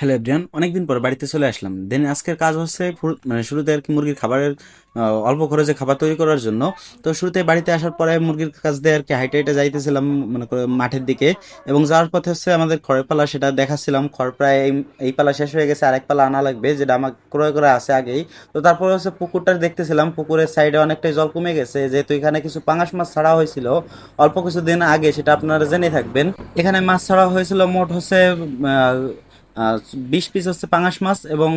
Hello everyone অনেকদিন পর বাড়িতে চলে আসলাম। দেন আজকের কাজ হচ্ছে মানে শুরুতে আর কি মুরগির খাবারের অল্প খরচে খাবার তৈরি করার জন্য। তো শুরুতে বাড়িতে আসার পরে মুরগির কাছ দিয়ে আর কি হাইটে হাইটে যাইতেছিলাম মানে মাঠের দিকে। এবং যাওয়ার পথে হচ্ছে আমাদের খড়ের পালা সেটা দেখাচ্ছিলাম। খড় প্রায় এই- পালা শেষ হয়ে গেছে, আরেক পালা আনা লাগবে, যেটা আমার ক্রয় করা আছে আগেই। তো তারপরে হচ্ছে পুকুরটা দেখতেছিলাম, পুকুরের সাইডে অনেকটাই জল কমে গেছে। যেহেতু এখানে কিছু পাঙাশ মাছ ছাড়া হয়েছিল, অল্প কিছু দিন আগে, সেটা আপনারা জেনে থাকবেন। এখানে মাছ ছাড়া হয়েছিল মোট হচ্ছে বিশ পিস হচ্ছে পাঙাশ মাছ এবং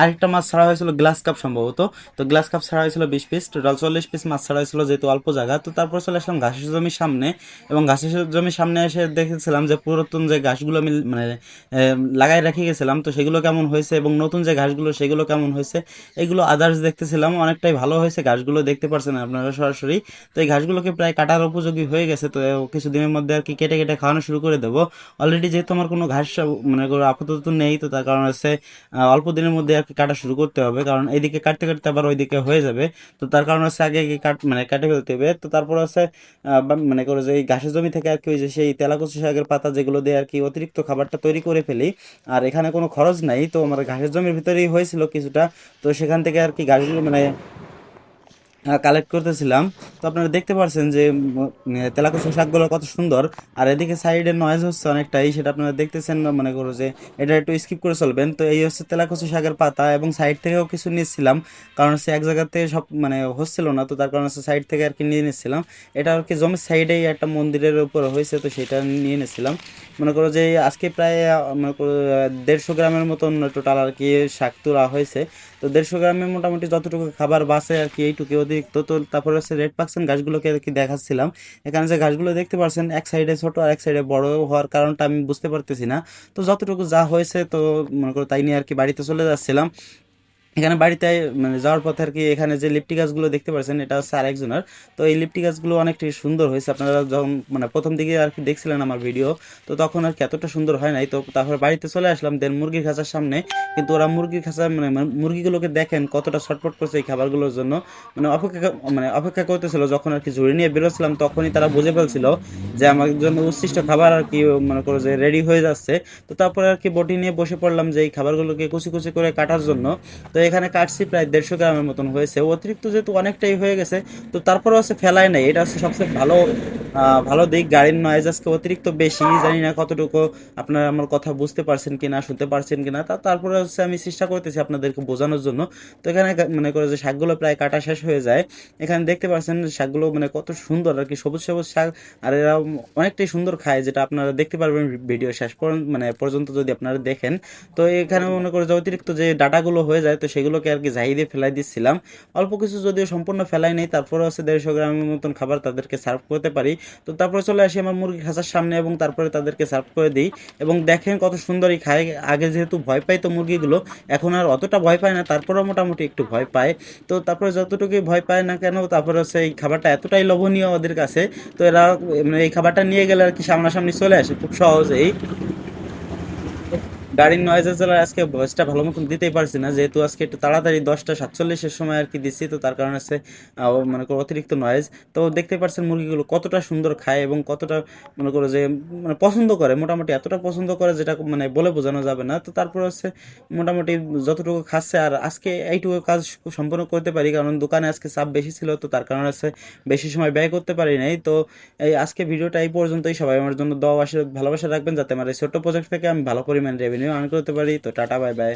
আরেকটা মাছ ছাড়া হয়েছিল গ্লাস কাপ সম্ভবত। তো গ্লাস কাপ ছাড়া হয়েছিল বিশ পিস টোটাল চল্লিশ পিস মাছ ছাড়া হয়েছিল যেহেতু অল্প জায়গা। তো তারপর চলে আসলাম ঘাসের জমির সামনে এবং ঘাসের জমির সামনে এসে দেখেছিলাম যে পুরাতন যে ঘাসগুলো আমি মানে লাগাই রেখে গেছিলাম। তো সেগুলো কেমন হয়েছে এবং নতুন যে ঘাসগুলো সেগুলো কেমন হয়েছে এগুলো আদার্স দেখতেছিলাম। অনেকটাই ভালো হয়েছে, ঘাসগুলো দেখতে পারছেন আপনারা সরাসরি। তো এই ঘাসগুলোকে প্রায় কাটার উপযোগী হয়ে গেছে। তো কিছুদিনের মধ্যে আর কি কেটে কেটে খাওয়ানো শুরু করে দেবো। অলরেডি যেহেতু আমার কোনো ঘাস মানে কোনো আপাতত নেই তো তার কারণ হচ্ছে অল্প দিনের মধ্যে আর কি কাটা শুরু করতে হবে। কারণ এইদিকে কাটতে কাটতে আবার ওইদিকে হয়ে যাবে। তো তার কারণ হচ্ছে আগে কাট মানে কাটে ফেলতে হবে। তো তারপর হচ্ছে মানে যে এই ঘাসের জমি থেকে আর কি ওই যে সেই তেলাকুচি শাকের পাতা যেগুলো দিয়ে আর কি অতিরিক্ত খাবারটা তৈরি করে ফেলি, আর এখানে কোনো খরচ নাই। তো আমার ঘাসের জমির ভিতরেই হয়েছিল কিছুটা। তো সেখান থেকে আর কি ঘাসগুলো মানে কালেক্ট করতেছিলাম। তো আপনারা দেখতে পারছেন যে তেলাকুচা শাকগুলো কত সুন্দর। আর এদিকে সাইডে নয়েজ হচ্ছে অনেকটাই, সেটা আপনারা দেখতেছেন মনে করো যে, এটা একটু স্কিপ করে চলবেন। তো এই হচ্ছে তেলাকুচা শাকের পাতা এবং সাইড থেকেও কিছু নিচ্ছিলাম। কারণ হচ্ছে এক জায়গাতে সব মানে হচ্ছিল না, তো তার কারণ হচ্ছে সাইড থেকে আর কি নিয়ে নিচ্ছিলাম। এটা আর কি জমির সাইডেই একটা মন্দিরের উপর হয়েছে, তো সেটা নিয়ে নিয়েছিলাম মনে করো যে, আজকে প্রায় মনে করো, দেড়শো গ্রামের মতন টোটাল আর কি শাক তোলা হয়েছে। তো দেড়শো গ্রামে মোটামুটি যতটুকু খাবার বাসে আর কি এইটুকু অতিরিক্ত তো তারপরে হচ্ছে রেড পার্সেন্ট গাছগুলোকে আর কি দেখাচ্ছিলাম। এখানে যে গাছগুলো দেখতে পারছেন, এক সাইডে ছোট আর এক সাইডে বড় হওয়ার কারণটা আমি বুঝতে পারতেছি না। তো যতটুকু যা হয়েছে, তো মনে করো তাই নিয়ে আর কি বাড়িতে চলে যাচ্ছিলাম। এখানে বাড়িতে মানে যাওয়ার পথে আর কি এখানে যে লিপটি গাছগুলো দেখতে পাচ্ছেন এটা হচ্ছে আরেকজনের তো এই লিপটি গাছগুলো অনেকটাই সুন্দর হয়েছে। আপনারা যখন মানে প্রথম দিকে আর কি দেখছিলেন আমার ভিডিও, তো তখন আর কি এতটা সুন্দর হয় নাই। তো তারপর বাড়িতে চলে আসলাম, দেন মুরগির খাঁচার সামনে। কিন্তু ওরা মুরগির খাঁচা মানে মুরগিগুলোকে দেখেন কতটা ছটফট করছে এই খাবারগুলোর জন্য। মানে অপেক্ষা মানে অপেক্ষা করতেছিল, যখন আর কি ঝুড়ি নিয়ে বেরোচ্ছিলাম, তখনই তারা বুঝে ফেলছিল যে আমার জন্য উচ্ছিষ্ট খাবার আর কি, মনে করো যে রেডি হয়ে যাচ্ছে। তো তারপরে আর কি বটি নিয়ে বসে পড়লাম যে এই খাবারগুলোকে কুচি কুচি করে কাটার জন্য। তো এখানে কাটছি প্রায় দেড়শো গ্রামের মতন হয়েছে। অতিরিক্ত যেহেতু অনেকটাই হয়ে গেছে, তো তারপরে হচ্ছে ফেলায় নাই। এটা হচ্ছে সবচেয়ে ভালো ভালো দিক, গাড়ির নয়েজ আজকে অতিরিক্ত বেশি, জানি না কতটুকু আপনারা আমার কথা বুঝতে পারছেন কিনা, শুনতে পারছেন কিনা। তা, তারপরে হচ্ছে আমি চেষ্টা করতেছি আপনাদেরকে বোঝানোর জন্য। তো এখানে মনে করে যে শাকগুলো প্রায় কাটা শেষ হয়ে যায়। এখানে দেখতে পাচ্ছেন শাকগুলো মানে কত সুন্দর, আর কি সবুজ সবুজ শাক। আর এরা অনেকটাই সুন্দর খায়, যেটা আপনারা দেখতে পারবেন ভিডিও শেষ মানে পর্যন্ত যদি আপনারা দেখেন। তো এখানে মনে করে যে অতিরিক্ত যে ডাটাগুলো হয়ে যায়, তো সেগুলোকে আর কি দিয়ে ফেলাই দিচ্ছিলাম অল্প কিছু যদিও সম্পূর্ণ ফেলাই নেই তারপরে হচ্ছে দেড়শো গ্রামের মতন খাবার তাদেরকে সার্ভ করতে পারি। তো তারপরে চলে আসি আমার মুরগি খাঁচার সামনে এবং তারপরে তাদেরকে সার্ভ করে দিই। এবং দেখেন কত সুন্দরই খায়। আগে যেহেতু ভয় পাই তো মুরগিগুলো, এখন আর অতটা ভয় পায় না, তারপরেও মোটামুটি একটু ভয় পায়। তো তারপরে যতটুকুই ভয় পায় না কেন, তারপরে হচ্ছে এই খাবারটা এতটাই লোভনীয় ওদের কাছে। তো এরা মানে এই খাবারটা নিয়ে গেলে আর কি সামনাসামনি চলে আসে, খুব সহজেই। গাড়ির নয়েজের জন্য আজকে ভয়েসটা ভালো মতন দিতেই পারছি না। যেহেতু আজকে একটু তাড়াতাড়ি দশটা সাতচল্লিশের সময় আর কি দিচ্ছি, তো তার কারণে আছে মনে করো অতিরিক্ত নয়েজ তো দেখতে পাচ্ছেন মুরগিগুলো কতটা সুন্দর খায় এবং কতটা মনে করো যে মানে পছন্দ করে, মোটামুটি এতটা পছন্দ করে যেটা মানে বলে বোঝানো যাবে না। তো তারপর হচ্ছে মোটামুটি যতটুকু খাচ্ছে আর আজকে এইটুকু কাজ সম্পূর্ণ করতে পারি, কারণ দোকানে আজকে চাপ বেশি ছিল, তো তার কারণে হচ্ছে বেশি সময় ব্যয় করতে পারি নাই। তো এই আজকে ভিডিওটা এই পর্যন্তই। সবাই আমার জন্য দোয়া ভালোবাসা রাখবেন, যাতে আমার এই ছোট্ট প্রজেক্ট থেকে আমি ভালো পরিমাণ রেভিনিউ আর্ন করতে পারি তো টাটা বাই বাই